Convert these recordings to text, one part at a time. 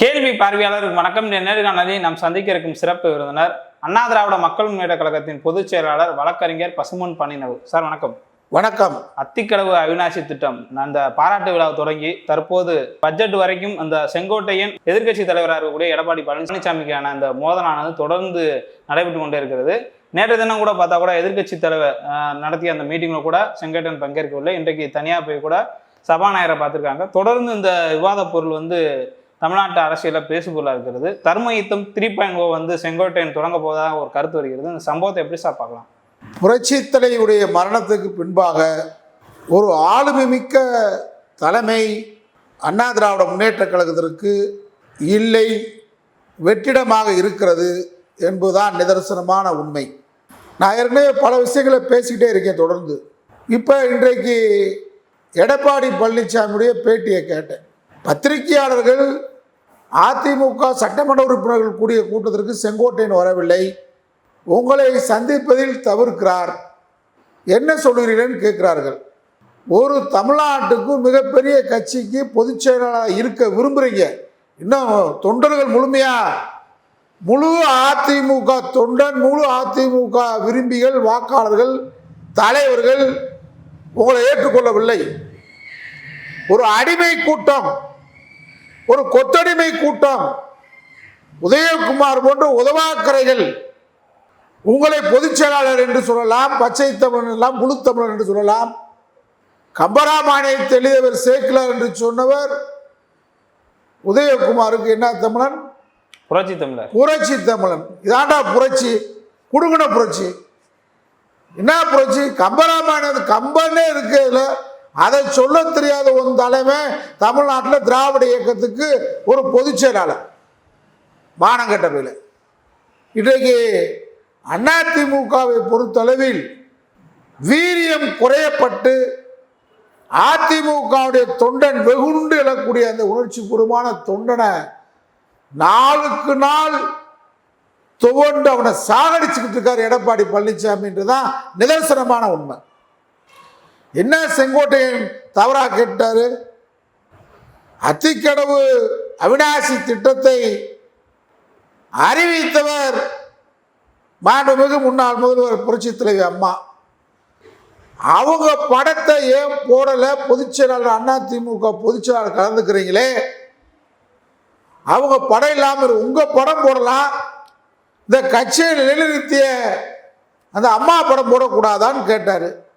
கேள்வி பார்வையாளருக்கு வணக்கம். இந்த நேர்காணலில் நாம் சந்திக்க இருக்கும் சிறப்பு விருந்தினர் அண்ணா திராவிட மக்கள் முன்னேற்ற கழகத்தின் பொதுச் செயலாளர் வழக்கறிஞர் பசுமன் பணினவு சார் வணக்கம். வணக்கம். அத்திக்கடவு அவிநாசி திட்டம். அந்த பாராட்டு விழா தொடங்கி தற்போது பட்ஜெட் வரைக்கும் அந்த செங்கோட்டையன் எதிர்க்கட்சி தலைவராக இருக்கக்கூடிய எடப்பாடி பழனிசாமிக்கான அந்த மோதலானது தொடர்ந்து நடைபெற்று கொண்டே இருக்கிறது. நேற்று தினம் கூட பார்த்தா கூட எதிர்க்கட்சி தலைவர் நடத்திய அந்த மீட்டிங்கில் கூட செங்கோட்டையன் பங்கேற்கவில்லை. இன்றைக்கு தனியாக போய் கூட சபாநாயகரை பார்த்துருக்காங்க. தொடர்ந்து இந்த விவாத பொருள் வந்து தமிழ்நாட்டு அரசியலில் பேசுபொருளாக இருக்கிறது. தர்ம யுத்தம் த்ரீ பாயிண்ட் ஓ oh வந்து செங்கோட்டையன் தொடங்க போதாக ஒரு கருத்து வருகிறது. இந்த சம்பவத்தை எப்படி சார் பார்க்கலாம்? புரட்சித்தலையுடைய மரணத்துக்கு பின்பாக ஒரு ஆளுமை மிக்க தலைமை அண்ணா திராவிட முன்னேற்ற கழகத்திற்கு இல்லை வெற்றிடமாக இருக்கிறது என்பதுதான் நிதர்சனமான உண்மை. நான் ஏற்கனவே பல விஷயங்களை பேசிக்கிட்டே இருக்கேன் தொடர்ந்து. இப்போ இன்றைக்கு எடப்பாடி பழனிசாமியுடைய பேட்டியை கேட்டேன். பத்திரிகையாளர்கள் அதிமுக சட்டமன்ற உறுப்பினர்கள் கூடிய கூட்டத்திற்கு செங்கோட்டையன் வரவில்லை. உங்களை சந்திப்பதில் தவிர்க்கிறார். என்ன சொல்கிறீர்கள்னு கேட்கிறார்கள். ஒரு தமிழ்நாட்டுக்கும் மிகப்பெரிய கட்சிக்கு பொதுச் செயலாளராக இருக்க விரும்புகிறீங்க இன்னும் தொண்டர்கள் முழுமையாக முழு அதிமுக தொண்டன் முழு அதிமுக விரும்பிகள் வாக்காளர்கள் தலைவர்கள் உங்களை ஏற்றுக்கொள்ளவில்லை. ஒரு அடிமை கூட்டம். ஒரு கொத்தடிமை கூட்டம். உதயகுமார் போன்ற உதவாக்கரைகள். உங்களை பொதுச் செயலாளர் என்று சொல்லலாம் பச்சை தமிழன் எல்லாம் முழு என்று சொல்லலாம். கம்பராமாயணத்தை எழுதியவர் சேக்கிலார் என்று சொன்னவர். உதயகுமாருக்கு என்ன தமிழன்? புரட்சி தமிழர். புரட்சி தமிழன். இதாண்டா புரட்சி குடுகுண புரட்சி. என்ன புரட்சி? கம்பராமாயணம் கம்பனே இருக்குதுல அதை சொல்ல தெரியாத ஒரு தலைமை தமிழ்நாட்டில் திராவிட இயக்கத்துக்கு ஒரு பொதுச் செயலாளர். மானங்கட்ட இன்றைக்கு அதிமுகவை பொறுத்தளவில் வீரியம் குறையப்பட்டு அதிமுகவுடைய தொண்டன் வெகுண்டு எழக்கூடிய அந்த உணர்ச்சி பூர்வமான தொண்டனை நாளுக்கு நாள் துவண்டு அவனை சாகடிச்சுக்கிட்டு இருக்கார் எடப்பாடி பழனிசாமின்றதான் நிதர்சனமான உண்மை. என்ன செங்கோட்டையன் தவறா கேட்டாரு? அத்திக்கடவு அவிநாசி திட்டத்தை அறிவித்தவர் மாண்புமிகு முன்னாள் முதல்வர் புரட்சி தலைவி அம்மா. அவங்க படத்தை ஏன் போடலை? பொதுச்செயலாளர் அண்ணா திமுக பொதுச்செயலாளர் கலந்துக்கிறீங்களே. அவங்க படம் இல்லாமல் உங்கள் படம் போடலாம். இந்த கட்சியை நிலைநிறுத்திய அந்த அம்மா படம் போடக்கூடாதான்னு கேட்டார்.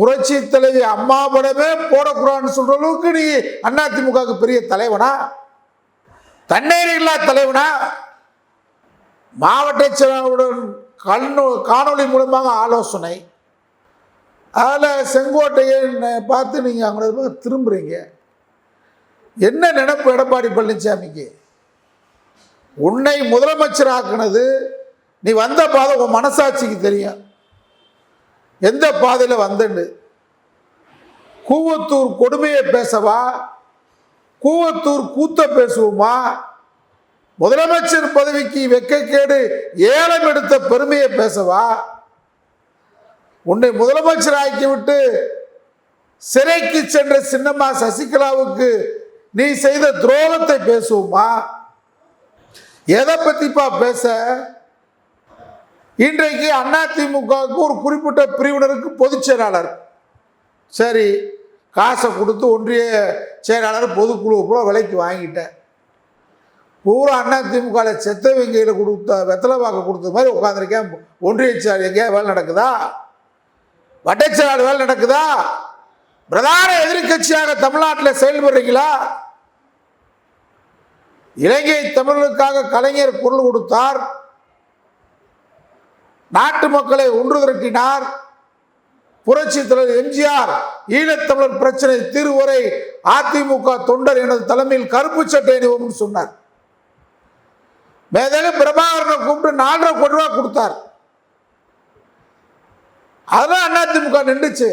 புரட்சி தலைவி அம்மா படமே போடக்கூடாதுன்னு சொல்ற அளவுக்கு நீ அதிமுகவுக்கு பெரிய தலைவனா? தண்ணீர் இல்லா தலைவனா? மாவட்ட செயலாளருடன் கண்ணு காணொளி மூலமாக ஆலோசனை. அதில் செங்கோட்டையன் பார்த்து நீங்கள் அவங்கள திரும்புகிறீங்க என்ன நினைப்பு எடப்பாடி பழனிசாமிக்கு உன்னை முதலமைச்சராக்குனது நீ வந்த பாதை உன் மனசாட்சிக்கு தெரியும். எந்த பாதையில் வந்தேன்னு? கூவத்தூர் கொடுமையை பேசவா? கூவத்தூர் கூத்த பேசுவோமா? முதலமைச்சர் பதவிக்கு வெக்கக்கேடு ஏலம் எடுத்த பெருமையை பேசவா? உன்னை முதலமைச்சர் ஆக்கிவிட்டு சிறைக்கு சென்ற சின்னம்மா சசிகலாவுக்கு நீ செய்த துரோகத்தை பேசுவோமா? எதை பத்திப்பா பேச? இன்றைக்கு அதிமுகவுக்கு ஒரு குறிப்பிட்ட பிரிவினருக்கு பொதுச் செயலாளர். சரி காசை கொடுத்து ஒன்றிய செயலாளர் பொதுக்குழு கூட விலைக்கு வாங்கிட்டேன். பூரா அதிமுகவில் செத்த வெங்கையில் கொடுத்த வெத்தலை வாக்கு கொடுத்த மாதிரி உட்காந்துருக்கேன் ஒன்றிய செயலாளர் எங்கேயா வேலை நடக்குதா? வட்ட செயலாளர் வேலை நடக்குதா? பிரதான எதிர்க்கட்சியாக தமிழ்நாட்டில் செயல்படுறீங்களா? இலங்கை தமிழர்களுக்காக கலைஞர் குரல் கொடுத்தார். நாட்டு மக்களை ஒன்று திரட்டினார். புரட்சி தலைவர் எம்ஜிஆர் ஈழத்தமிழர் பிரச்சனை தீர்வுவரை அதிமுக தொண்டர் எனது தலைமையில் கருப்பு சட்டை அணிவோம்னு சொன்னார். மேலும் பிரபாகரனை கூப்பிட்டு நாலரை கோடி ரூபா கொடுத்தார். அதெல்லாம் அதிமுக நின்றுச்சு.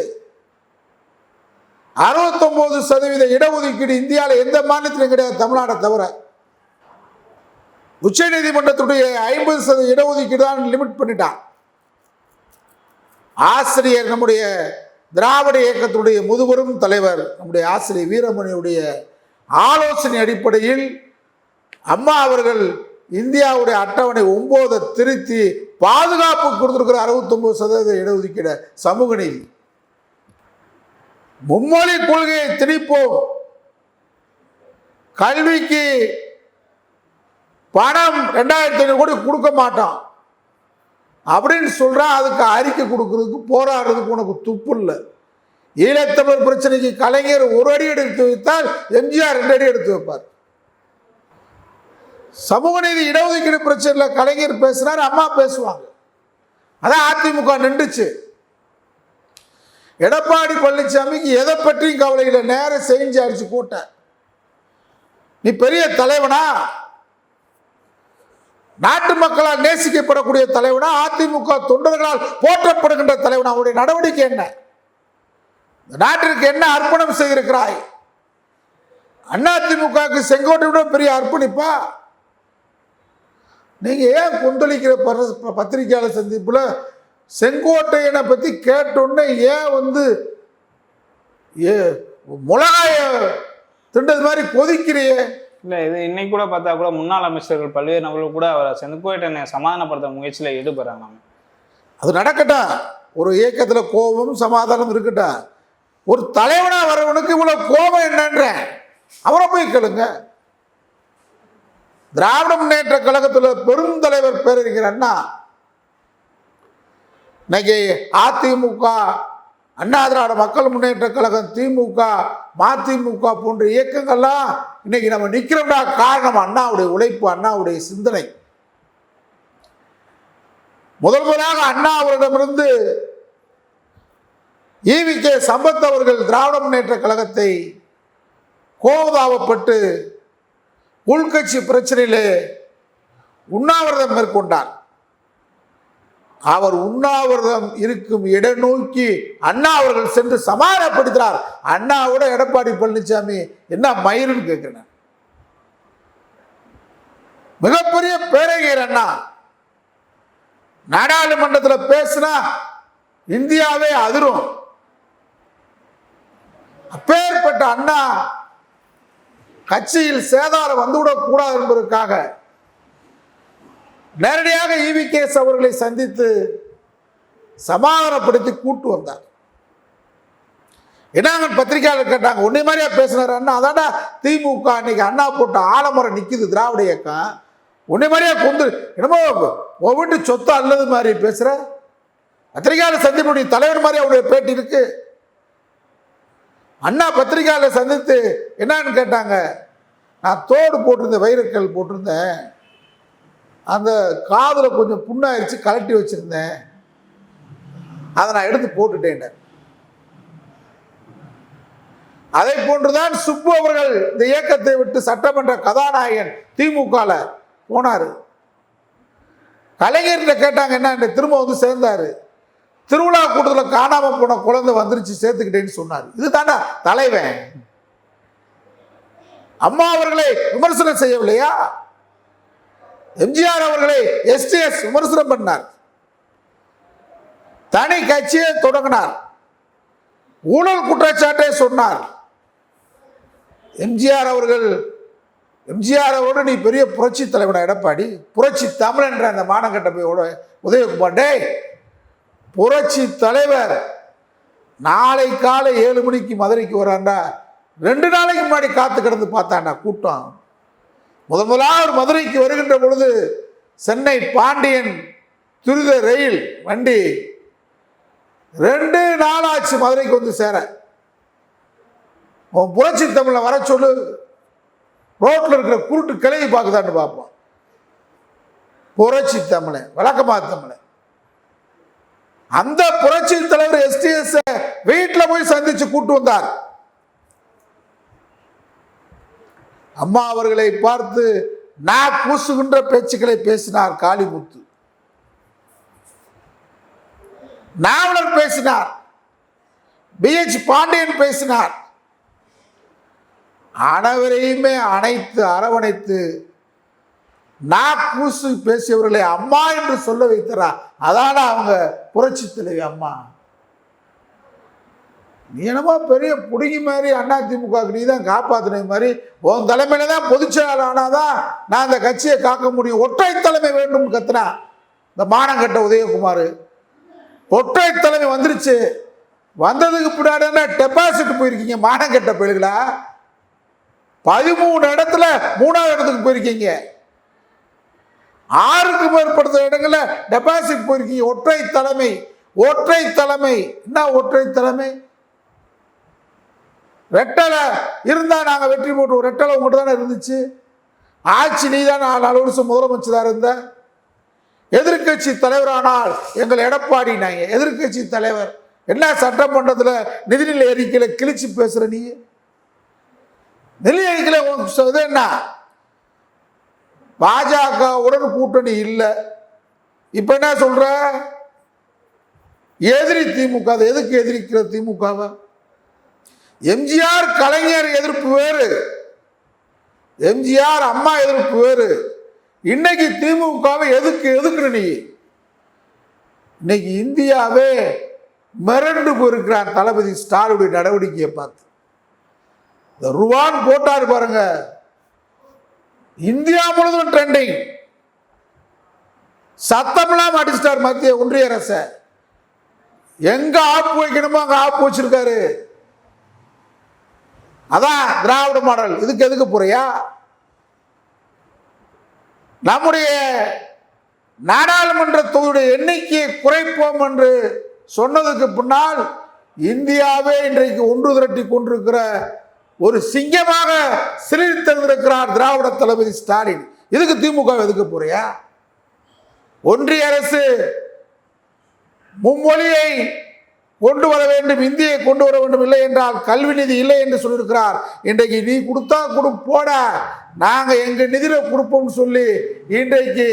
அறுபத்தொன்பது சதவீத இடஒதுக்கீடு இந்தியாவில் எந்த மாநிலத்திலும் கிடையாது தமிழ்நாடை தவிர. உச்சநீதிமன்றத்துடைய ஐம்பது சதவீத இடஒதுக்கீடு தான் லிமிட் பண்ணிட்டான். ஆசிரியர் நம்முடைய திராவிட இயக்கத்துடைய முதுபெரும் தலைவர் நம்முடைய ஆசிரியர் வீரமணியுடைய ஆலோசனை அடிப்படையில் அம்மா அவர்கள் இந்தியாவுடைய அட்டவணை ஒம்போதை திருத்தி பாதுகாப்பு கொடுத்துருக்கிற அறுபத்தொம்பது சதவீத இடஒதுக்கீடு சமூக நீதி. மும்மொழி கொள்கையை திணிப்போம். கல்விக்கு பணம் ரெண்டாயிரத்தி ஐநூறு கோடி கொடுக்க மாட்டான் அப்படின்னு சொல்கிறா அதுக்கு அறிக்கை கொடுக்கறதுக்கு போராடுறதுக்கு உனக்கு துப்பு இல்லை. ஈழத்தமிழ் பிரச்சனைக்கு கலைஞர் ஒரு அடி எடுத்து வைத்தால் எம்ஜிஆர் ரெண்டு அடி எடுத்து வைப்பார். சமூக நீதி இடஒதுக்கீடு பிரச்சனையில் கலைஞர் பேசுகிறார் அம்மா பேசுவாங்க. அதான் அதிமுக நின்றுச்சு. எடப்பாடி பழனிசாமிக்கு எதை பற்றியும் கவலை இல்லை நேரம் செஞ்சு அடிச்சு கூட்ட. நீ பெரிய தலைவனா? நாட்டு மக்களால் நேசிக்கப்படக்கூடிய தலைவனா அதிமுக தொண்டர்களால் போற்றப்படுகின்ற தலைவனா அவருடைய நடவடிக்கை என்ன? இந்த நாட்டிற்கு என்ன அர்ப்பணம் செய்திருக்கிறாய்? அதிமுகவுக்கு செங்கோட்டை விட பெரிய அர்ப்பணிப்பா? நீங்க ஏன் கொந்தளிக்கிற பத்திரிகையாளர் பத்திரிக்கையாளர் சந்திப்புல செங்கோட்டையனை பத்தி கேட்டோன்னே ஏன் வந்து ஏ மிளகாய திண்டது மாதிரி கொதிக்கிறியே? இல்லை இது இன்னைக்கு கூட பார்த்தா கூட முன்னாள் அமைச்சர்கள் பல்வேறு நபர்கள் கூட அவரை செங்கோட்டையனை சமாதானப்படுத்த முயற்சியில் ஈடுபடுறாங்க. அது நடக்கட்டும் ஒரு இயக்கத்தில் கோபம் சமாதானம் இருக்கட்டும் ஒரு தலைவனாக வரவனுக்கு இவ்வளோ கோபம் என்னன்ற? அவரை போய் கேளுங்க. திராவிட முன்னேற்ற கழகத்தில் பெருந்தலைவர் பேரறிஞர் அண்ணா இன்னைக்கு அதிமுக அண்ணா திராவிட மக்கள் முன்னேற்ற கழகம் திமுக மதிமுக போன்ற இயக்கங்கள்லாம் இன்னைக்கு நம்ம நிற்கிறோம்னா காரணம் அண்ணாவுடைய உழைப்பு அண்ணாவுடைய சிந்தனை. முதல் முதலாக அண்ணா அவரிடமிருந்து ஈவி கே. சம்பத் அவர்கள் திராவிட முன்னேற்ற கழகத்தை கோபதாவப்பட்டு உள்கட்சி பிரச்சனையிலே உண்ணாவிரதம் மேற்கொண்டார். அவர் உண்ணாவிரதம் இருக்கும் இடம் நோக்கி அண்ணா அவர்கள் சென்று சமாதானப்படுத்தினார். அண்ணாவோட எடப்பாடி பழனிசாமி என்ன மயிருன்னு கேட்கிறேன் மிகப்பெரிய பேரறிஞர் அண்ணா. நாடாளுமன்றத்தில் பேசினா இந்தியாவே அதிரும். அப்பேற்பட்ட அண்ணா கட்சியில் சேதாரம் வந்துவிடக் கூடாது என்பதற்காக நேரடியாக ஈவி கேஸ் அவர்களை சந்தித்து சமாதானப்படுத்தி கூட்டு வந்தார். என்னங்க பத்திரிகையாளர் கேட்டாங்க உன்னை மாதிரியா பேசினார் அண்ணா? அதாண்டா திமுக இன்னைக்கு அண்ணா போட்ட ஆலமரம் நிற்கிது திராவிட இயக்கம். உன்னை மாதிரியா கொண்டு என்னமோ உன் வீட்டு சொத்து அல்லது மாதிரி பேசுகிற பத்திரிகையாளர் சந்திப்பு தலைவர் மாதிரி அவருடைய பேட்டி இருக்கு. அண்ணா பத்திரிகையாளர் சந்தித்து என்னன்னு கேட்டாங்க நான் தோடு போட்டிருந்தேன் வைரக்கல் போட்டிருந்தேன். அந்த காதில் கொஞ்சம் புண்ணாயிருச்சு கலட்டி வச்சிருந்தேன். அதை நான் எடுத்து போட்டுட்டேன். அதை போன்றுதான் சுப்பு அவர்கள் இந்த இயக்கத்தை விட்டு சட்டமன்ற கதாநாயகன் திமுகவில் போனார். கலைஞர்கிட்ட கேட்டாங்க என்ன திரும்ப வந்து சேர்ந்தார்? திருவிழா கூட்டத்தில் காணாமல் போன குழந்தை வந்துருச்சு சேர்த்துக்கிட்டேன்னு சொன்னார். இதுதாண்டா தலைவன். அம்மா அவர்களை விமர்சனம் செய்யவில்லையா? எம்ஜிஆர் அவர்களை எஸ்டிஎஸ் விமர்சனம் பண்ணார். தனி கட்சியை தொடங்கினார். ஊழல் குற்றச்சாட்டை சொன்னார். எம்ஜிஆர் அவர்கள் எம்ஜிஆர் அவரோட நீ பெரிய புரட்சி தலைவன எடப்பாடி? புரட்சி தமிழ் என்ற அந்த மானங்கட்ட போய் உட- உதயகுமார் டே புரட்சி தலைவர் நாளை காலை ஏழு மணிக்கு மதுரைக்கு வராண்டா ரெண்டு நாளைக்கு முன்னாடி காத்து கிடந்து பார்த்தாண்டா கூட்டம். முதன் முதலாக அவர் மதுரைக்கு வருகின்ற பொழுது சென்னை பாண்டியன் துரித ரயில் வண்டி ரெண்டு நாளாச்சு மதுரைக்கு வந்து சேர. உன் புரட்சி தமிழை வர சொல்லு. ரோட்டில் இருக்கிற குருட்டு கிளையை பார்க்குதான்னு பார்ப்போம். புரட்சி தமிழை விளக்கமா தமிழை. அந்த புரட்சி தலைவர் எஸ்டிஎஸ் வீட்டில் போய் சந்திச்சு கூட்டு வந்தார். அம்மா அவர்களை பார்த்து நான் கூசுகின்ற பேச்சுக்களை பேசினார் காளிமுத்து. நாவலர் பேசினார். பிஹெச் பாண்டியன் பேசினார். அனைவரையுமே அணைத்து அரவணைத்து நான் கூசு பேசியவர்களை அம்மா என்று சொல்ல வைத்தரா? அதான அவங்க புரட்சி தலைவி அம்மா? என்னமோ பெரிய பிடுங்கி மாதிரி அண்ணா திமுக நீ தான் காப்பாற்றுன மாதிரி உன் தலைமையில தான் பொதுச்செயலாளர் தான் நான் அந்த கட்சியை காக்க முடியும். ஒற்றை தலைமை வேண்டும்னு கத்துனா. இந்த மானங்கட்ட உதயகுமார். ஒற்றை தலைமை வந்துருச்சு. வந்ததுக்கு பின்னாடி டெபாசிட் போயிருக்கீங்க? மானங்கட்ட பிள்ளைகளா? பதிமூணு இடத்துல மூணாவது இடத்துக்கு போயிருக்கீங்க. ஆறுக்கு மேற்பட்ட இடங்களில் டெபாசிட் போயிருக்கீங்க. ஒற்றை தலைமை. ஒற்றை தலைமை. என்ன ஒற்றை தலைமை? ரெட்டலை இருந்தால் நாங்கள் வெற்றி போட்டுவோம். ரெட்டலை உங்கள்கிட்ட தானே இருந்துச்சு? ஆட்சி நீ தான் நான் நாலு வருஷம் முதலமைச்சராக இருந்த? எதிர்க்கட்சி தலைவரானால் எங்கள் எடப்பாடி நாங்கள் எதிர்க்கட்சி தலைவர். என்ன சட்டமன்றத்தில் நிதிநிலை அறிக்கையில் கிழிச்சு பேசுகிற நீ? நிதி அறிக்கையில் உனக்கு இது என்ன? பாஜகவுடன் கூட்டணி இல்லை. இப்போ என்ன சொல்கிற எதிரி திமுக அது எதுக்கு எதிரிக்கிற திமுகவை? எம்ஜிஆர் கலைஞர் எதிர்ப்பு வேறு. எம்ஜிஆர் அம்மா எதிர்ப்பு வேறு. இன்னைக்கு திமுகவை எதுக்கு எதுக்குற நீ? இன்னைக்கு இந்தியாவே மிரண்டு போயிருக்கிறான் தளபதி ஸ்டாலினுடைய நடவடிக்கையை பார்த்து. இந்த ருவான் போட்டார் பாருங்க. இந்தியா முழுவதும் ட்ரெண்டிங் சத்தம்லாம் அடிச்சிட்டார் மத்திய ஒன்றிய அரசை. எங்க ஆப்பு வைக்கணுமோ அங்க ஆப்பு வச்சிருக்காரு. அதான் திராவிட மாடல். இதுக்கு எதுக்கு புரியா? நம்முடைய நாடாளுமன்ற தொகுதியுடைய எண்ணிக்கையை குறைப்போம் என்று சொன்னதுக்கு பின்னால் இந்தியாவே இன்றைக்கு ஒன்று திரட்டி கொண்டிருக்கிற ஒரு சிங்கமாக சிலிர்த்திருக்கிறார் திராவிட தளபதி ஸ்டாலின். இதுக்கு திமுக எதுக்கு போறியா ஒன்றிய அரசு மும்மொழியை கொண்டு வர வேண்டும் இந்தியை கொண்டு வர வேண்டும் இல்லை என்றால் கல்வி நிதி இல்லை என்று சொல்லியிருக்கிறார். இன்றைக்கு நீ கொடுத்தா கொடு போட. நாங்கள் எங்கள் நிதியில் கொடுப்போம்னு சொல்லி இன்றைக்கு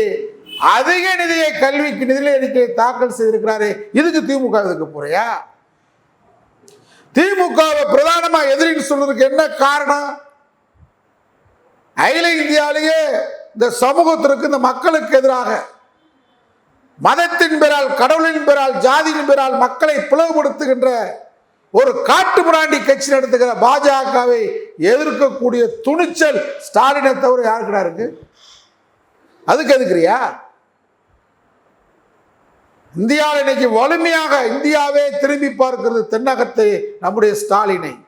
அதிக நிதியை கல்விக்கு நிதியில் அறிக்கையை தாக்கல் செய்திருக்கிறாரு. இதுக்கு திமுக இதுக்கு போறியா? திமுகவை பிரதானமாக எதிரின்னு சொல்றதுக்கு என்ன காரணம்? அகில இந்தியாவிலேயே இந்த சமூகத்திற்கு இந்த மக்களுக்கு எதிராக மதத்தின் பெறால் கடவுளின் பெறால் ஜாதியின் பெறால் மக்களை பிளவுபடுத்துகின்ற ஒரு காட்டு முராண்டி கட்சி நடத்துகிற பாஜகவை எதிர்க்கக்கூடிய துணிச்சல் ஸ்டாலினை தவிர யாருக்குடா இருக்கு? அதுக்கு எதுக்குறியா? இந்தியாவில் இன்னைக்கு வலிமையாக இந்தியாவே திரும்பி பார்க்கிறது தென்னகத்தை நம்முடைய ஸ்டாலினை.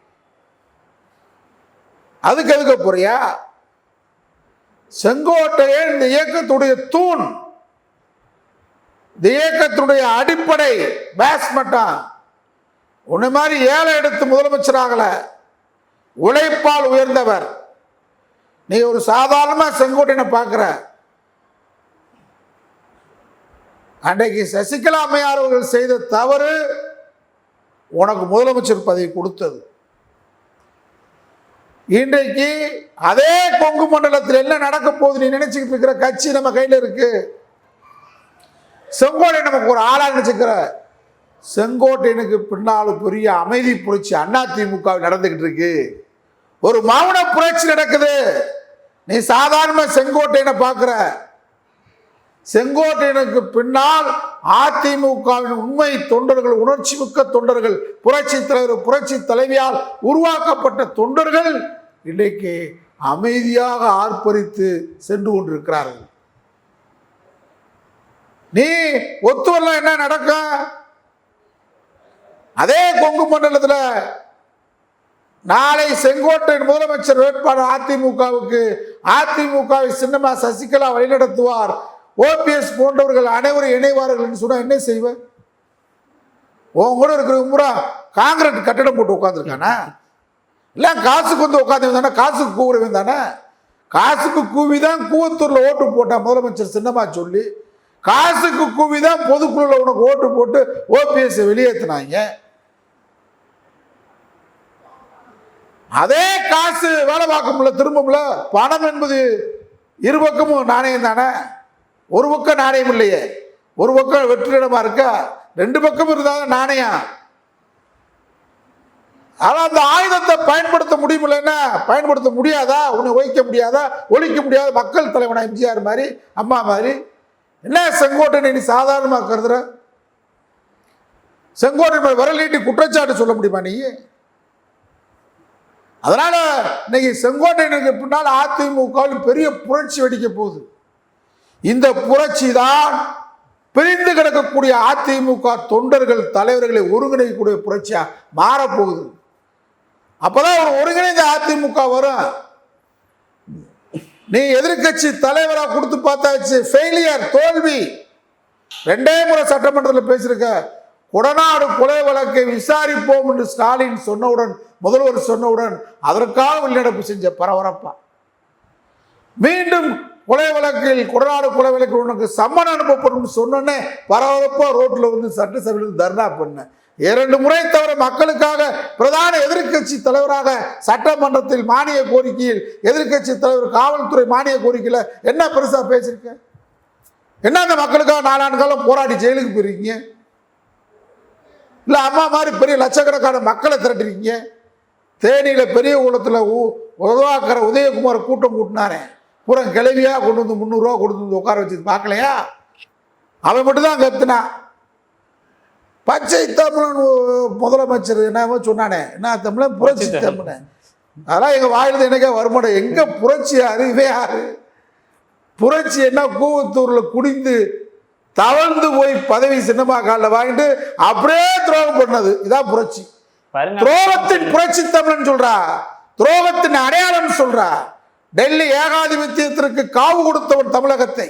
அதுக்கு எதுக்க போறியா? செங்கோட்டையன் இந்த இயக்கத்துடைய தூண். இந்த அடிப்படை அடிப்படை மட்டும் உன்னை மாதிரி ஏழை எடுத்து முதலமைச்சராகல. உழைப்பால் உயர்ந்தவர். நீ ஒரு சாதாரணமாக செங்கோட்டையனை பார்க்குற. அன்றைக்கு சசிகலா அம்மையார் அவர்கள் செய்த தவறு உனக்கு முதலமைச்சர் பதவி கொடுத்தது. இன்றைக்கு அதே கொங்கு மண்டலத்தில் என்ன நடக்க போகுது நீ நினைச்சுக்கிட்டு இருக்கிற கட்சி நம்ம கையில் இருக்குது செங்கோட்டை நமக்கு ஒரு ஆளாக நினச்சிக்கிற செங்கோட்டையனுக்கு பின்னால் பெரிய அமைதி புரட்சி அண்ணா திமுக நடந்துக்கிட்டு இருக்கு. ஒரு மௌன புரட்சி நடக்குது. நீ சாதாரண செங்கோட்டையனை பார்க்குற. செங்கோட்டையனுக்கு பின்னால் அதிமுகவின் உண்மை தொண்டர்கள் உணர்ச்சி மிக்க தொண்டர்கள் புரட்சி தலைவர் புரட்சி தலைவியால் உருவாக்கப்பட்ட தொண்டர்கள் இன்றைக்கு அமைதியாக ஆர்ப்பரித்து சென்று கொண்டிருக்கிறார்கள். நீ ஒத்து வரலாம் என்ன நடக்கும் அதே கொங்கு மண்டலத்தில் நாளை செங்கோட்டையின் முதலமைச்சர் வேட்பாளர் அதிமுகவுக்கு அதிமுகவை சின்னமா சசிகலா வழிநடத்துவார். ஓபிஎஸ் போன்றவர்கள் அனைவரும் இணைவார்கள் என்று என்ன செய்வேன் உன் கூட இருக்கிற பூரா காங்கிரட் கட்டடம் போட்டு உட்காந்துருக்கானா இல்லை காசுக்கு வந்து உட்காந்து தானே காசுக்கு கூவுறவன் தானே? காசுக்கு கூவி தான் கூவத்தூரில் ஓட்டு போட்டான் முதலமைச்சர் சின்னமா சொல்லி. காசுக்கு குவி தான் பொதுக்குழுல உனக்கு ஓட்டு போட்டு ஓபிஎஸ் வெளியேற்றினாங்க அதே காசு வேலை பார்க்க முடியல திரும்பல பணம் என்பது இரு பக்கமும் நாணயம் தானே? ஒரு பக்கம் நாணயம் இல்லையே. ஒரு பக்கம் வெற்றிடமா இருக்கா? ரெண்டு பக்கம் இருந்தாலும் நாணயம். ஆனால் அந்த ஆயுதத்தை பயன்படுத்த முடியலன்னா பயன்படுத்த முடியாதா? உன்னை ஒழிக்க முடியாதா? ஒழிக்க முடியாத மக்கள் தலைவனா எம்ஜிஆர் மாதிரி அம்மா மாதிரி? என்ன செங்கோட்டை நீ சாதாரணமாக கருதுற? செங்கோட்டை மேல் விரல் நீட்டி குற்றச்சாட்டு சொல்ல முடியுமா நீ? அதனால இன்னைக்கு செங்கோட்டையனுக்கு பின்னால் அதிமுகவில் பெரிய புரட்சி வெடிக்க போகுது. இந்த புரட்சி தான் பிரிந்து கிடக்கக்கூடிய அதிமுக தொண்டர்கள் தலைவர்களை ஒருங்கிணைக்கக்கூடிய புரட்சியா மாறப்போகுது. அப்பதான் ஒரு ஒருங்கிணைந்த அதிமுக வரும். நீ எதிர்க்கட்சி தலைவராக கொடுத்து பார்த்தாச்சு. ஃபெயிலியர் தோல்வி. ரெண்டே முறை சட்டமன்றத்தில் பேசியிருக்க கொடநாடு கொலை வழக்கை விசாரிப்போம் என்று ஸ்டாலின் சொன்னவுடன் முதல்வர் சொன்னவுடன் அதற்காக வெளிநடப்பு செஞ்ச பரபரப்பா. மீண்டும் கொலை வழக்கில் கொடநாடு கொலை வழக்கில் உனக்கு சம்மன் அனுப்பப்படும் சொன்னோன்னே பரபரப்பாக ரோட்டில் வந்து சட்டசபையில் தர்ணா பண்ணேன் இரண்டு முறை தவிர மக்களுக்காக பிரதான எதிர்க்கட்சி தலைவராக சட்டமன்றத்தில் மானிய கோரிக்கையில் எதிர்க்கட்சி தலைவர் காவல்துறை மானிய கோரிக்கையில் என்ன பெருசாக பேசியிருக்க? என்ன அந்த மக்களுக்காக நாலாண்டு காலம் போராடி ஜெயிலுக்கு போயிருக்கீங்க? இல்லை அம்மா மாதிரி பெரிய லட்சக்கணக்கான மக்களை திரட்டிருக்கீங்க? தேனியில் பெரிய குளத்தில் உதவாக்கிற உதயகுமார் கூட்டம் கூட்டினாரே. பூரா கிளவியாக கொண்டு வந்து முந்நூறுரூவா கொண்டு வந்து உட்கார வச்சு பார்க்கலையா? அவன் மட்டும்தான் கத்துனான். பச்சை தமிழன் முதலமைச்சர் என்னவோ சொன்னானே. என்ன தமிழன்? புரட்சி தமிழன். அதெல்லாம் எங்கள் வாயிலிருந்து எனக்கே வருமானம். எங்கே புரட்சி யாரு இவன் யாரு? புரட்சி என்ன? கூவத்தூரில் குடிந்து தவழ்ந்து போய் பதவி சின்னமா காலில் வாங்கிட்டு அப்படியே துரோகம் பண்ணது. இதான் புரட்சி. துரோகத்தின் புரட்சி தமிழன் சொல்றா. துரோகத்தின் அடையாளம் சொல்றா. டெல்லி ஏகாதிபத்தியத்திற்கு காவு கொடுத்தவன் தமிழகத்தை.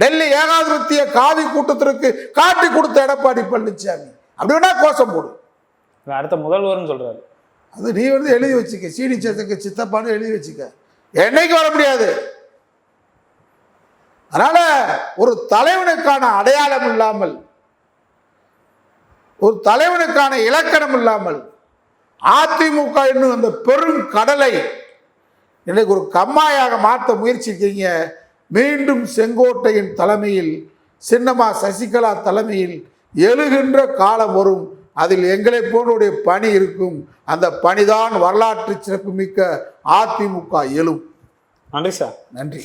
டெல்லி ஏகாதிபத்திய காவி கூட்டத்திற்கு காட்டி கொடுத்த எடப்பாடி பழனிசாமி அப்படி வேணா கோஷம் போடு. அடுத்த முதல்வர்னு சொல்றாரு. அது நீ வந்து எழுதி வச்சுக்க. சீனி சேத்துக்கு சித்தப்பான்னு எழுதி வச்சுக்க. என்னைக்கு வர முடியாது. அதனால ஒரு தலைவனுக்கான அடையாளம் இல்லாமல் ஒரு தலைவனுக்கான இலக்கணம் இல்லாமல் அதிமுக என்னும் அந்த பெரும் கடலை இன்னைக்கு ஒரு கம்மாயாக மாற்ற முயற்சிக்கிறீங்க. மீண்டும் செங்கோட்டையின் தலைமையில் சின்னம்மா சசிகலா தலைமையில் எழுகின்ற காலம் வரும். அதில் எங்களை போன்றோடைய பணி இருக்கும். அந்த பணிதான் வரலாற்று சிறப்புமிக்க அதிமுக எழும். நன்றி சார். நன்றி.